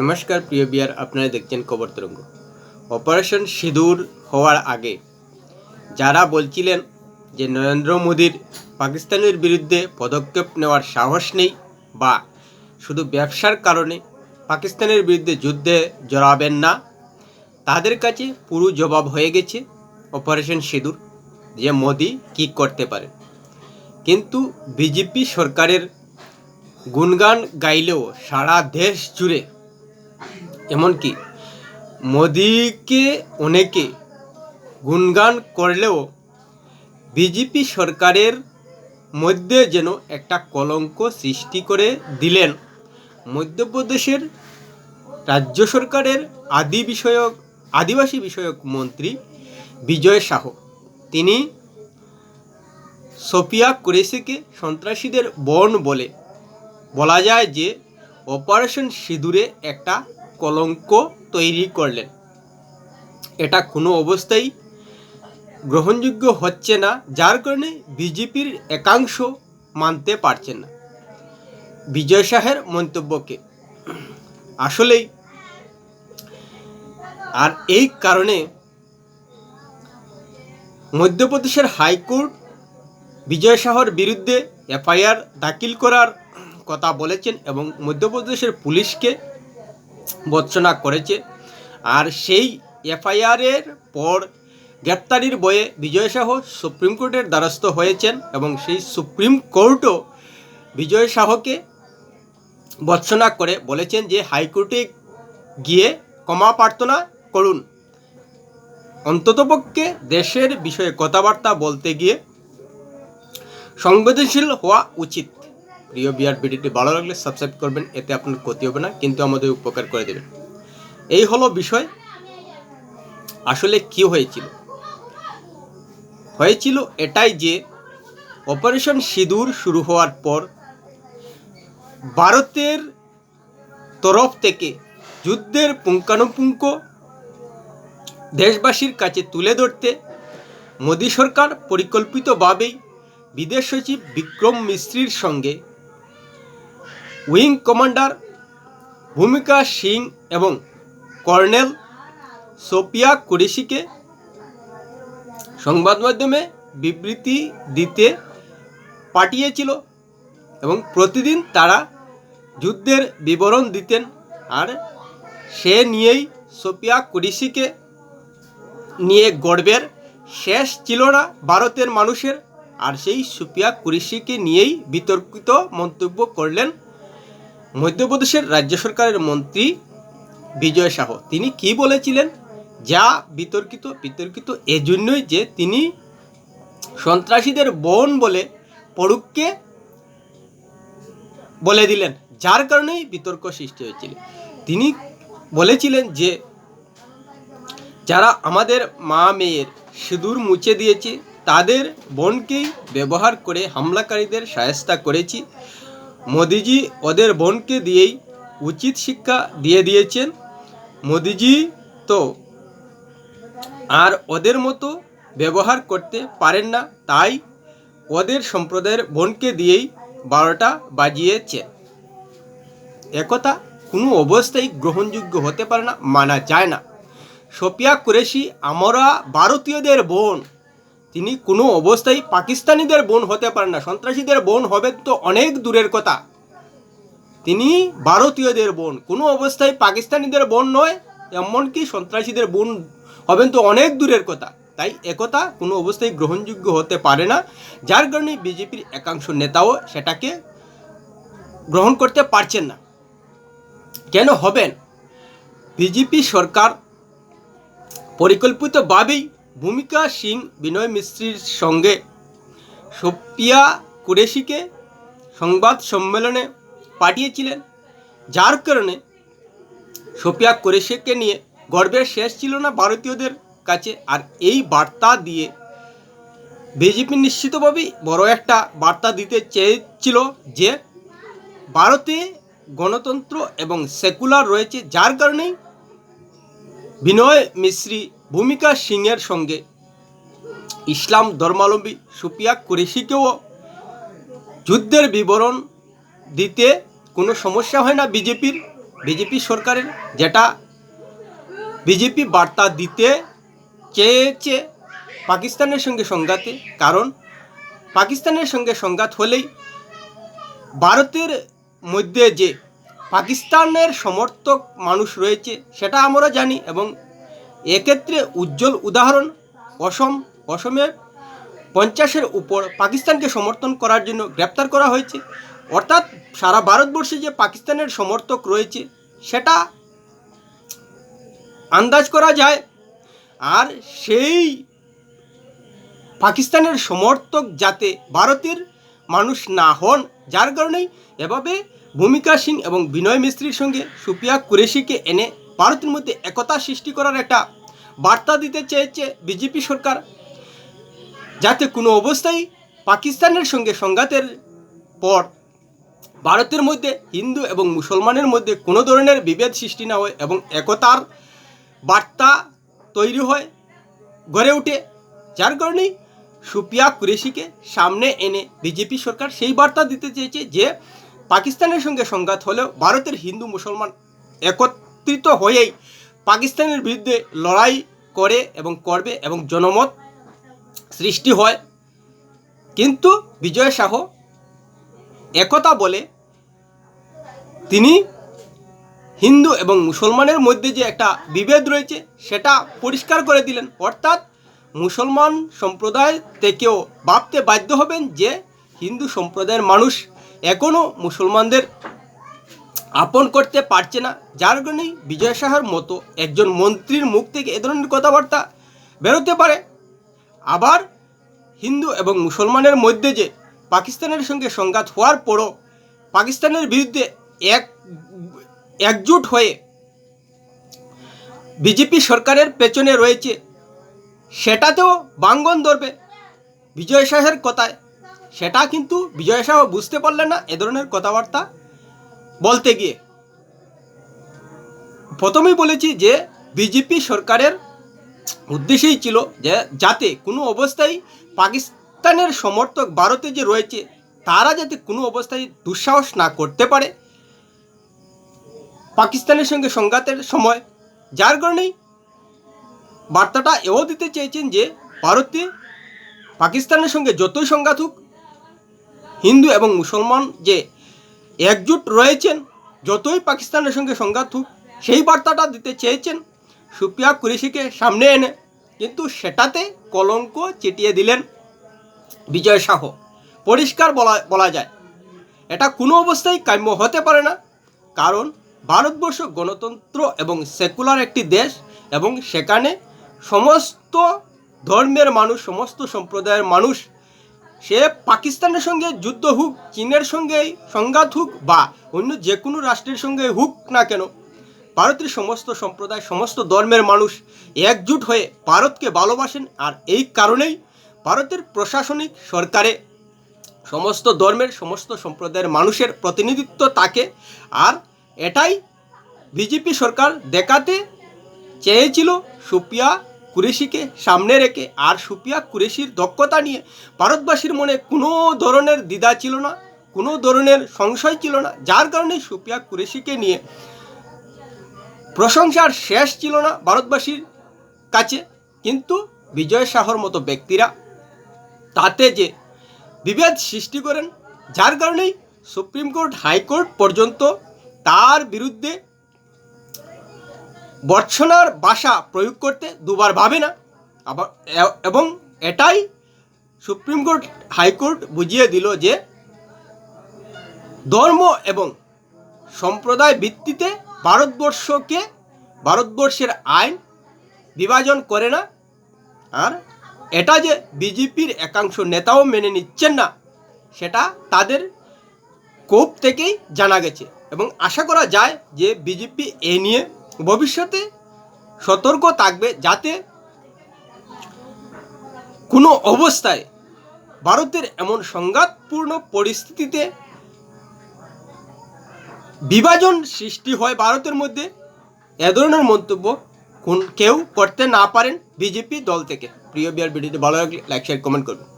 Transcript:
নমস্কার, প্রিয় বিয়ার, আপনারা দেখছেন খবর তরঙ্গ। অপারেশন সিঁদুর হওয়ার আগে যারা বলছিলেন যে নরেন্দ্র মোদীর পাকিস্তানের বিরুদ্ধে পদক্ষেপ নেওয়ার সাহস নেই বা শুধু ব্যবসার কারণে পাকিস্তানের বিরুদ্ধে যুদ্ধে জড়াবেন না, তাদের কাছে পুরো জবাব হয়ে গেছে অপারেশন সিঁদুর, যে মোদি কী করতে পারে। কিন্তু বিজেপি সরকারের গুণগান গাইলেও সারা দেশ জুড়ে এমনকি মোদিকে অনেকে গুণগান করলেও বিজেপি সরকারের মধ্যে যেন একটা কলঙ্ক সৃষ্টি করে দিলেন। মধ্যপ্রদেশের রাজ্য সরকারের আদি বিষয়ক, আদিবাসী বিষয়ক মন্ত্রী বিজয় শাহ তিনি সোফিয়া কুরেশিকে সন্ত্রাসীদের বন বলে। বলা যায় যে, অপারেশন সিঁদুরে একটা কলঙ্ক তৈরি করলেন। এটা কোনো অবস্থায় গ্রহণযোগ্য হচ্ছে না, যার কারণে বিজেপির একাংশ মানতে পারছেন না। বিজয় শাহের মন্তব্যকে। আসলেই আর এই কারণে মধ্যপ্রদেশের হাইকোর্ট বিজয় শাহর বিরুদ্ধে এফআইআর দাখিল করার কথা বলেছেন এবং মধ্যপ্রদেশের পুলিশকে বর্চনা করেছে। আর সেই এফআইআরের পর গ্রেপ্তারির বয়ে বিজয় শাহ সুপ্রিম কোর্টের দ্বারস্থ হয়েছেন এবং সেই সুপ্রিম কোর্টও বিজয় শাহকে বর্চনা করে বলেছেন যে হাইকোর্টে গিয়ে ক্ষমা প্রার্থনা করুন। অন্ততপক্ষে দেশের বিষয়ে কথাবার্তা বলতে গিয়ে সংবেদনশীল হওয়া উচিত। প্রিয় বিয়ার ভিডিওটি ভালো লাগলে সাবস্ক্রাইব করবেন, এতে আপনার ক্ষতি হবে না, কিন্তু আমাদের উপকার করে দেবেন। এই হলো বিষয়, আসলে কি হয়েছিল? হয়েছিল এটাই যে অপারেশন সিঁদুর শুরু হওয়ার পর, ভারতের তরফ থেকে যুদ্ধের পুঙ্খানুপুঙ্খ দেশবাসীর কাছে তুলে ধরতে মোদী সরকার পরিকল্পিতভাবেই বিদেশ সচিব বিক্রম মিস্ত্রির সঙ্গে উইং কমান্ডার ভূমিকা সিং এবং কর্নেল সোপিয়া কুরেশিকে সংবাদ মাধ্যমে বিবৃতি দিতে পাঠিয়েছিল এবং প্রতিদিন তারা যুদ্ধের বিবরণ দিতেন। আর সে নিয়েই সোপিয়া কুরেশিকে নিয়ে গর্বের শেষ ছিল না ভারতের মানুষের। আর সেই সুপিয়া কুরেশিকে নিয়েই বিতর্কিত মন্তব্য করলেন মধ্যপ্রদেশের রাজ্য সরকারের মন্ত্রী বিজয় শাহ তিনি কি বলেছিলেন? যা বিতর্কিত বিতর্কিত এজন্যই যে তিনি সন্ত্রাসীদের বোন বলে পড়ুককে বলে দিলেন, যার কারণেই বিতর্ক সৃষ্টি হয়েছিল। তিনি বলেছিলেন যে, যারা আমাদের মা মেয়ের সিঁদুর মুছে দিয়েছে, তাদের বোনকেই ব্যবহার করে হামলাকারীদের সায়স্তা করেছি। মোদিজি ওদের বোনকে দিয়েই উচিত শিক্ষা দিয়ে দিয়েছেন। মোদিজি তো আর ওদের মতো ব্যবহার করতে পারেন না, তাই ওদের সম্প্রদায়ের বোনকে দিয়েই বারোটা বাজিয়েছে। একথা কোনো অবস্থায় গ্রহণযোগ্য হতে পারে না, মানা যায় না। সোপিয়া কুরেশি, আমরা ভারতীয়দের বোন। তিনি কোনো অবস্থায় পাকিস্তানিদের বোন হতে পারেন না। সন্ত্রাসীদের বোন হবেন তো অনেক দূরের কথা। তিনি ভারতীয়দের বোন। কোনো অবস্থায় পাকিস্তানিদের বোন নয়, এমনকি সন্ত্রাসীদের বোন হবেন তো অনেক দূরের কথা। তাই একথা কোনো অবস্থায় গ্রহণযোগ্য হতে পারে না। যার কারণে বিজেপির একাংশ নেতাও সেটাকে গ্রহণ করতে পারছেন না। কেন হবেন? বিজেপি সরকার পরিকল্পিতভাবেই ভূমিকা সিং বিনয় মিস্ত্রির সঙ্গে, সোপিয়া কুরেশিকে সংবাদ সম্মেলনে পাঠিয়েছিলেন, যার কারণে সোপিয়া কুরেশিকে নিয়ে গর্বের শেষ ছিল না ভারতীয়দের কাছে। আর এই বার্তা দিয়ে বিজেপি নিশ্চিতভাবেই বড় একটা বার্তা দিতে চেয়েছিল যে, ভারতে গণতন্ত্র এবং সেকুলার রয়েছে, যার কারণেই বিনয় মিশ্রি ভূমিকা সিংয়ের সঙ্গে। ইসলাম ধর্মাবলম্বী সুপিয়া কুরেশিকেও যুদ্ধের বিবরণ দিতে কোনো সমস্যা হয় না বিজেপির। বিজেপি সরকারের যেটা বিজেপি বার্তা দিতে চেয়েছে পাকিস্তানের সঙ্গে সংঘাতে। কারণ পাকিস্তানের সঙ্গে সংঘাত হলেই ভারতের মধ্যে যে পাকিস্তানের সমর্থক মানুষ রয়েছে, সেটা আমরা জানি এবং এক্ষেত্রে উজ্জ্বল উদাহরণ অসম অসমে পঞ্চাশের উপর পাকিস্তানকে সমর্থন করার জন্য গ্রেপ্তার করা হয়েছে। অর্থাৎ সারা ভারতবর্ষে যে পাকিস্তানের সমর্থক রয়েছে, সেটা আন্দাজ করা যায়। আর সেই পাকিস্তানের সমর্থক যাতে ভারতের মানুষ না হন, যার কারণেই এভাবে ভূমিকা সিং এবং বিনয় মিস্ত্রির সঙ্গে সুপিয়া কুরেশিকে এনে ভারতের মধ্যে একতা সৃষ্টি করার একটা বার্তা দিতে চেয়েছে বিজেপি সরকার, যাতে কোনো অবস্থায় পাকিস্তানের সঙ্গে সংঘাতের পর ভারতের মধ্যে হিন্দু এবং মুসলমানের মধ্যে কোনো ধরনের বিভেদ সৃষ্টি না হয় এবং একতার বার্তা তৈরি হয় গড়ে ওঠে। যার কারণেই সুপিয়া কুরেশিকে সামনে এনে বিজেপি সরকার সেই বার্তা দিতে চেয়েছে যে, পাকিস্তানের সঙ্গে সংঘাত হলেও ভারতের হিন্দু মুসলমান একত্রিত হয়েই পাকিস্তানের বিরুদ্ধে লড়াই করে এবং করবে এবং জনমত সৃষ্টি হয়। কিন্তু বিজয় শাহ একতা বলে, তিনি হিন্দু এবং মুসলমানের মধ্যে যে একটা বিভেদ রয়েছে, সেটা পরিষ্কার করে দিলেন। অর্থাৎ মুসলমান সম্প্রদায় থেকেও ভাবতে বাধ্য হবেন যে হিন্দু সম্প্রদায়ের মানুষ এখনও মুসলমানদের আপন করতে পারছে না। যার কারণেই বিজয় শাহর মতো একজন মন্ত্রীর মুখ থেকে এ ধরনের কথাবার্তা বেরোতে পারে। আবার হিন্দু এবং মুসলমানের মধ্যে যে পাকিস্তানের সঙ্গে সংঘাত হওয়ার পরও পাকিস্তানের বিরুদ্ধে এক, একজুট হয়ে বিজেপি সরকারের পেছনে রয়েছে, সেটাতেও বাঙ্গন ধরবে বিজয় শাহের কথায়। সেটা কিন্তু বিজয় শাহ বুঝতে পারলেন না, এ ধরনের কথাবার্তা বলতে গিয়ে। প্রথমেই বলেছি যে বিজেপি সরকারের উদ্দেশ্যই ছিল যে যাতে কোনো অবস্থায় পাকিস্তানের সমর্থক ভারতে যে রয়েছে, তারা যাতে কোনো অবস্থায় দুঃসাহস না করতে পারে পাকিস্তানের সঙ্গে সংঘাতের সময়। যার কারণেই বার্তাটা এও দিতে চেয়েছেন যে ভারতে পাকিস্তানের সঙ্গে যতই সংঘাত হোক, হিন্দু এবং মুসলমান যে একজুট রয়েছেন, যতই পাকিস্তানের সঙ্গে সংঘাত হোক, সেই বার্তাটা দিতে চেয়েছেন সুপিয়া কুরেশিকে সামনে এনে। কিন্তু সেটাতে কলঙ্ক চিটিয়ে দিলেন বিজয় শাহ। পরিষ্কার বলা বলা যায়, এটা কোনো অবস্থায় কাম্য হতে পারে না, কারণ ভারতবর্ষ গণতন্ত্র এবং সেকুলার একটি দেশ এবং সেখানে সমস্ত ধর্মের মানুষ, সমস্ত সম্প্রদায়ের মানুষ সে পাকিস্তানের সঙ্গে যুদ্ধ হোক, চীনের সঙ্গে সংঘাত হোক বা অন্য যে কোনো রাষ্ট্রের সঙ্গে হোক না কেন, ভারতের সমস্ত সম্প্রদায়, সমস্ত ধর্মের মানুষ একজুট হয়ে ভারতকে ভালোবাসেন আর এই কারণেই ভারতের প্রশাসনিক সরকারে সমস্ত ধর্মের, সমস্ত সম্প্রদায়ের মানুষের প্রতিনিধিত্ব থাকে আর এটাই বিজেপি সরকার দেখাতে চেয়েছিল সুপিয়া কুরেশিকে সামনে রেখে আর সুপিয়া কুরেশির দক্ষতা নিয়ে ভারতবাসীর মনে কোনো ধরনের দ্বিধা ছিল না, কোনো ধরনের সংশয় ছিল না। যার কারণে সুপিয়া কুরেশিকে নিয়ে প্রশংসার শেষ ছিল না ভারতবাসীর কাছে। কিন্তু বিজয় শাহর মতো ব্যক্তিরা তাতে যে বিভেদ সৃষ্টি করেন, যার কারণেই সুপ্রিম কোর্ট হাইকোর্ট পর্যন্ত তার বিরুদ্ধে বর্ষনার ভাষা প্রয়োগ করতে দুবার ভাবে না। আবার এবং এটাই সুপ্রিম কোর্ট, হাইকোর্ট বুঝিয়ে দিল যে ধর্ম এবং সম্প্রদায় ভিত্তিতে ভারতবর্ষকে, ভারতবর্ষের আইন বিভাজন করে না। আর এটা যে বিজেপির একাংশ নেতাও মেনে নিচ্ছেন না, সেটা তাদের কোপ থেকেই জানা গেছে। এবং আশা করা যায় যে বিজেপি এ নিয়ে ভবিষ্যতে সতর্ক থাকবে যাতে কোনো অবস্থায় ভারতের এমন সংঘাতপূর্ণ পরিস্থিতিতে বিভাজন সৃষ্টি হয় ভারতের মধ্যে, এ ধরনের মন্তব্য কোন কেউ করতে না পারেন বিজেপি দল থেকে। প্রিয় বিয়ার ভিডিওটি ভালো লাগলে লাইক শেয়ার কমেন্ট করবেন।